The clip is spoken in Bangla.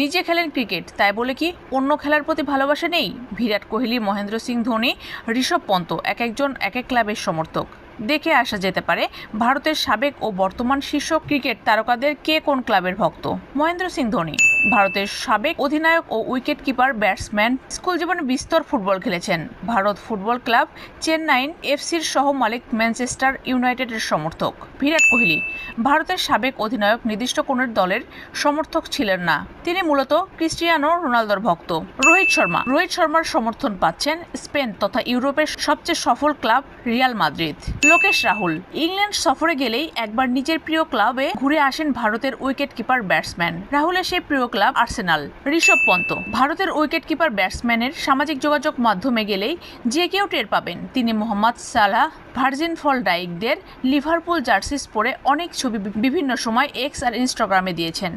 নিজে খেলেন ক্রিকেট, তাই বলে কি অন্য খেলার প্রতি ভালোবাসা নেই? বিরাট কোহলি, মহেন্দ্র সিং ধোনি, ঋষভ পন্ত এক একজন, এক এক ক্লাবের সমর্থক। দেখে আসা যেতে পারে ভারতের সাবেক ও বর্তমান শীর্ষ ক্রিকেট তারকাদের কে কোন ক্লাবের ভক্ত? মহেন্দ্র সিং ধোনি। ভারতের সাবেক অধিনায়ক ও উইকেট কিপার ব্যাটসম্যান স্কুল জীবনে বিস্তর ফুটবল খেলেছেন। ভারত ফুটবল ক্লাব চেন্নাইন এফসির সহ মালিক ম্যানচেস্টার ইউনাইটেডের সমর্থক। বিরাট কোহলি, ভারতের সাবেক অধিনায়ক নির্দিষ্ট কোন দলের সমর্থক ছিলেন না। তিনি মূলত ক্রিস্টিয়ানো রোনালদোর ভক্ত। রোহিত শর্মা, রোহিত শর্মার সমর্থন পাচ্ছেন স্পেন তথা ইউরোপের সবচেয়ে সফল club Real Madrid. Lokesh Rahul, England সফরে গেলেই একবার নিজের প্রিয় ক্লাবে ঘুরে আসেন ভারতের উইকেট কিপার ব্যাটসম্যান। রাহুলের সেই প্রিয় ক্লাব আর্সেনাল। ঋষভ পন্ত, ভারতের উইকেট কিপার ব্যাটসম্যানের সামাজিক যোগাযোগ মাধ্যমে গেলেই যে কেউ টের পাবেন। তিনি মোহাম্মদ সালাহ, ভার্জিন ফল ডাইকদের লিভারপুল জার্সিস পরে অনেক ছবি বিভিন্ন সময় এক্স আর ইনস্টাগ্রামে দিয়েছেন।